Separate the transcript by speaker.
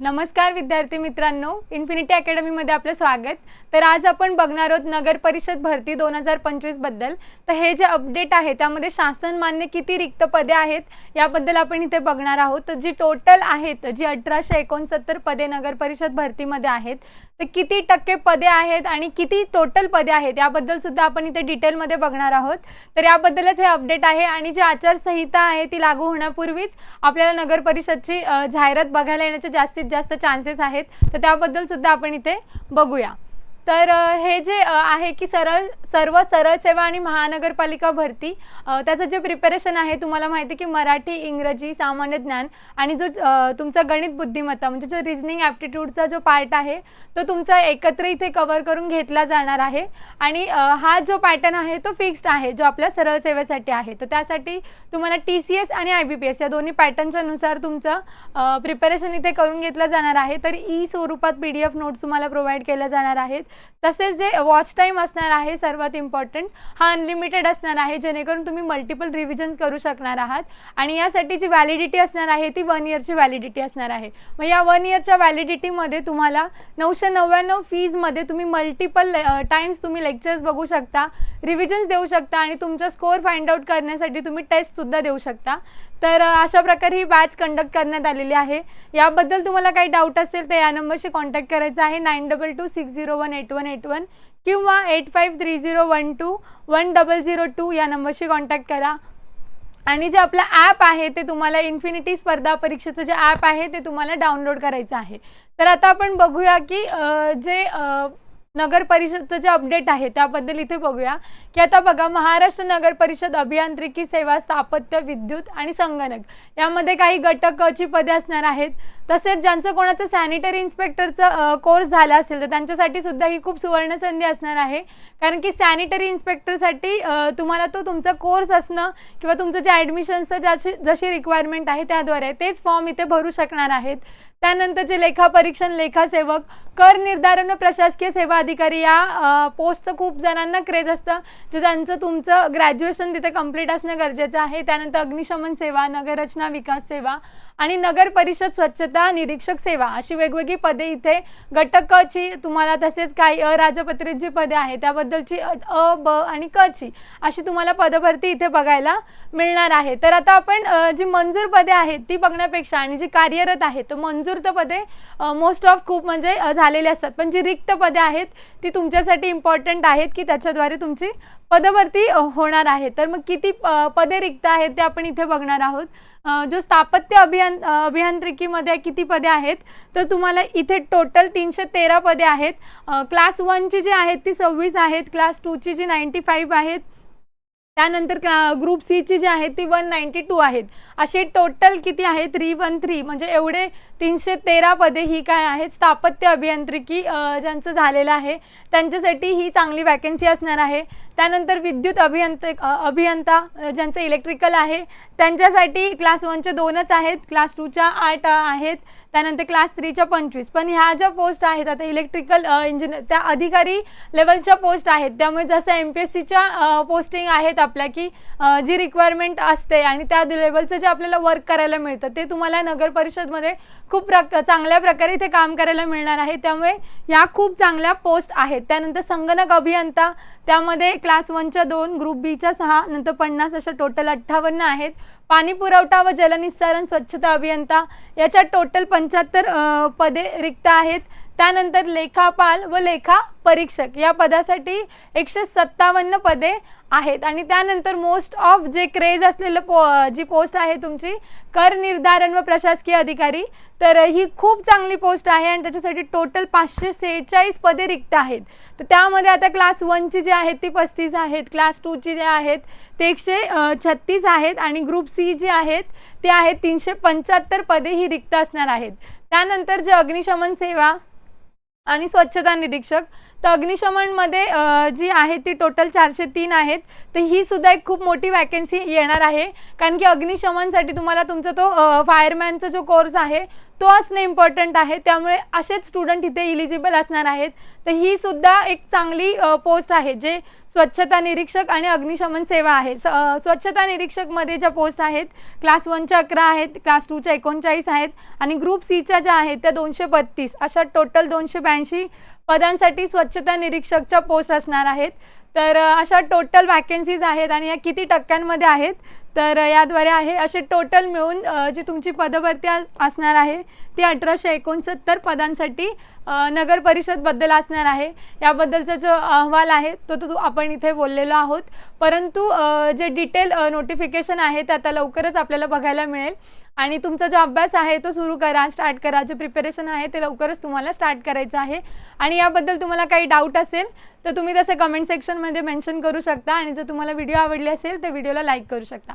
Speaker 1: नमस्कार विद्यार्थी मित्रांनो इन्फिनिटी अकॅडमीमध्ये आपलं स्वागत. तर आज आपण बघणार आहोत नगर परिषद भरती दोन हजार पंचवीसबद्दल तर हे जे अपडेट आहे त्यामध्ये शासन मान्य किती रिक्त पदे आहेत याबद्दल आपण इथे बघणार आहोत. तर जी टोटल आहेत जी अठराशे एकोणसत्तर पदे नगर परिषद भरतीमध्ये आहेत तर किती टक्के पदे आहेत आणि किती टोटल पदे आहेत याबद्दल सुद्धा आपण इथे डिटेलमध्ये बघणार आहोत. तर याबद्दलच हे अपडेट आहे आणि जी आचारसंहिता आहे ती लागू होण्यापूर्वीच आपल्याला नगर परिषदची जाहिरात बघायला येण्याचे जास्तीत जास्त चान्सेस आहेत तर त्याबद्दल सुद्धा आपण इथे बघूया. तर हे जे आहे की सरळ सर्व सरळ सेवा आणि महानगरपालिका भरती. त्याचं जे प्रिपरेशन आहे तुम्हाला माहिती आहे की मराठी इंग्रजी सामान्य ज्ञान आणि जो तुमचा गणित बुद्धिमत्ता म्हणजे जो रिझनिंग ॲप्टिट्यूडचा जो पार्ट आहे तो तुमचा एकत्र इथे कवर करून घेतला जाणार आहे. आणि हा जो पॅटर्न आहे तो फिक्स्ड आहे जो आपल्या सरळ सेवेसाठी आहे. तर त्यासाठी तुम्हाला टी सी एस आणि आय बी पी एस या दोन्ही पॅटर्नच्या नुसार तुमचं प्रिपरेशन इथे करून घेतलं जाणार आहे. तर ई स्वरूपात पी डी एफ नोट्स तुम्हाला प्रोव्हाइड केल्या जाणार आहेत. तसेच जे वॉच टाईम असणार आहे सर्व सर्वात इम्पॉर्टंट हा अनलिमिटेड असणार आहे जेणेकरून तुम्ही मल्टिपल रिव्हिजन्स करू शकणार आहात. आणि यासाठी जी व्हॅलिडिटी असणार आहे ती वन इयरची व्हॅलिडिटी असणार आहे. मग या वन इयरच्या व्हॅलिडिटीमध्ये तुम्हाला नऊशे नव्याण्णव फीजमध्ये तुम्ही मल्टिपल टाइम्स तुम्ही लेक्चर्स बघू शकता रिव्हिजन्स देऊ शकता आणि तुमचा स्कोअर फाइंड आउट करण्यासाठी तुम्ही टेस्टसुद्धा देऊ शकता. तर अशा प्रकारे ही बॅच कंडक्ट करण्यात आलेली आहे. याबद्दल तुम्हाला काही डाऊट असेल तर या नंबरशी कॉन्टॅक्ट करायचा आहे. Nine double two six zero one eight one eight one किंवा eight five three zero one two one double zero two या नंबरशी कॉन्टॅक्ट करा. आणि जे आपलं ॲप आहे ते तुम्हाला इन्फिनिटी स्पर्धा परीक्षेचं जे ॲप आहे ते तुम्हाला डाउनलोड करायचं आहे. तर आता आपण बघूया की जे नगर परिषदचं जे अपडेट आहे त्याबद्दल इथे बघूया. की आता बघा महाराष्ट्र नगर परिषद अभियांत्रिकी सेवा स्थापत्य विद्युत आणि संगणक यामध्ये काही घटकची पदे असणार आहेत. तसेच ज्यांचं कोणाचं सॅनिटरी इन्स्पेक्टरचं कोर्स झाला असेल तर त्यांच्यासाठी सुद्धा ही खूप सुवर्ण संधी असणार आहे. कारण की सॅनिटरी इन्स्पेक्टरसाठी तुम्हाला तो तुमचा कोर्स असणं किंवा तुमचं जे ॲडमिशन्सचं ज्याची जशी रिक्वायरमेंट आहे त्याद्वारे तेच फॉर्म इथे भरू शकणार आहेत. त्यानंतर जे लेखापरीक्षण लेखासेवक कर निर्धारण व प्रशासकीय सेवा अधिकारी या पोस्टचं खूप जणांना क्रेज असतं. जे त्यांचं तुमचं ग्रॅज्युएशन तिथे कंप्लीट असणं गरजेचं आहे. त्यानंतर अग्निशमन सेवा नगररचना विकास सेवा आणि नगर परिषद स्वच्छता निरीक्षक सेवा अशी वेगवेगळी पदे इथे घटकची तुम्हाला तसेच काही अराजपत्रित जी पदे आहेत त्याबद्दलची अ अ, ब आणि क ची अशी तुम्हाला पदभरती इथे बघायला मिळणार आहे. तर आता आपण जी मंजूर पदे आहेत ती बघण्यापेक्षा आणि जी कार्यरत आहेत तर मंजूर तर पदे मोस्ट ऑफ खूप म्हणजे झालेली झालेले असतात. पण जी रिक्त पदे आहेत ती तुमच्यासाठी इम्पॉर्टंट आहेत की त्याच्याद्वारे तुमची पदभरती होणार आहे. तर मग किती पदे रिक्त आहेत ते आपण इथे बघणार आहोत. जो स्थापत्य अभियान अ, अभियांत्रिकीमध्ये किती पदे आहेत? तर तुम्हाला इथे टोटल तीनशे तेरा पदे आहेत. क्लास वनची जी आहेत ती सव्वीस आहेत. क्लास टूची जी नाईंटी फाईव्ह आहेत. त्यानंतर ग्रुप सीची जी आहे ती वन नाईंटी टू आहेत. असे टोटल किती आहे थ्री वन थ्री म्हणजे एवढे तीनशे तेरा पदे ही काय आहेत? स्थापत्य अभियांत्रिकी ज्यांचं झालेलं आहे. त्यांच्यासाठी ही चांगली वॅकन्सी असणार आहे. त्यानंतर विद्युत अभियंत अभियंता ज्यांचं इलेक्ट्रिकल आहे. त्यांच्यासाठी क्लास वनचे दोनच आहेत. क्लास टूच्या आठ आहेत. त्यानंतर क्लास थ्रीच्या पंचवीस. पण ह्या ज्या पोस्ट आहेत आता इलेक्ट्रिकल इंजिनियर त्या अधिकारी लेवलच्या पोस्ट आहेत. त्यामुळे जसं एम पी एस सीच्या पोस्टिंग आहेत आपल्या की जी रिक्वायरमेंट असते आणि त्या लेवलचं जे आपल्याला वर्क करायला मिळतं ते तुम्हाला नगर परिषदमध्ये खूप प्रक चांगल्या प्रकारे इथे काम करायला मिळणार आहे. त्यामुळे ह्या खूप चांगल्या पोस्ट आहेत. त्यानंतर संगणक अभियंता त्यामध्ये क्लास वनच्या दोन ग्रुप बीच्या सहा नंतर पन्नास अशा टोटल अठ्ठावन्न आहेत. पाणी पुरवठा व जलनिस्सारण स्वच्छता अभियंता याच्या टोटल पंच्याहत्तर पदे रिक्त आहेत. त्यानंतर लेखापाल व लेखा परीक्षक या पदासाठी एकशे सत्तावन्न पदे आहेत. आणि त्यानंतर मोस्ट ऑफ जे क्रेज असलेलं पो जी पोस्ट आहे तुमची कर निर्धारण व प्रशासकीय अधिकारी तर ही खूप चांगली पोस्ट आहे आणि त्याच्यासाठी टोटल पाचशे सेहेचाळीस पदे रिक्त आहेत. तर त्यामध्ये आता क्लास वनची जी आहेत ती पस्तीस आहेत क्लास टूची जे आहेत ते एकशे छत्तीस आहेत आणि ग्रुप सी जे आहेत ते आहेत तीनशे पंच्याहत्तर पदे ही रिक्त असणार आहेत. त्यानंतर जे अग्निशमन सेवा आणि स्वच्छता निरीक्षक तर अग्निशमनमध्ये जी आहे ती टोटल चारशे तीन आहेत. तर ही सुद्धा एक खूप मोठी वॅकन्सी येणार आहे. कारण की अग्निशमनसाठी तुम्हाला तुमचा तो फायरमॅनचा जो कोर्स आहे तो असणं इम्पॉर्टंट आहे. त्यामुळे असेच स्टुडंट इथे इलिजिबल असणार आहेत. तर ही सुद्धा एक चांगली पोस्ट आहे जे स्वच्छता निरीक्षक आणि अग्निशमन सेवा आहे. स- स्वच्छता निरीक्षकमध्ये ज्या पोस्ट आहेत क्लास वनच्या अकरा आहेत क्लास टूच्या एकोणचाळीस आहेत आणि ग्रुप सीच्या ज्या आहेत त्या दोनशे बत्तीस. अशा टोटल दोनशे ब्याऐंशी पदांसाठी स्वच्छता निरीक्षकच्या पोस्ट असणार आहेत. तर अशा टोटल वॅकन्सीज आहेत आणि या किती टक्क्यांमध्ये आहेत? तर याद्वारे आहे असे टोटल मिळून जी तुमची पदभरती असणार आहे ती अठराशे एकोणसत्तर पदांसाठी नगर परिषदबद्दल असणार आहे. याबद्दलचा जो अहवाल आहे तो तो आपण इथे बोललेलो आहोत. परंतु जे डिटेल नोटिफिकेशन आहे ते आता लवकरच आपल्याला बघायला मिळेल. आणि तुमचा जो अभ्यास आहे तो सुरू करा स्टार्ट करा. जे प्रिपरेशन आहे ते लवकरच तुम्हाला स्टार्ट करायचं आहे. आणि याबद्दल तुम्हाला काही डाऊट असेल तर तुम्ही तसे कमेंट सेक्शनमध्ये मेन्शन करू शकता. आणि जर तुम्हाला व्हिडिओ आवडले असेल तर व्हिडिओला लाईक करू शकता.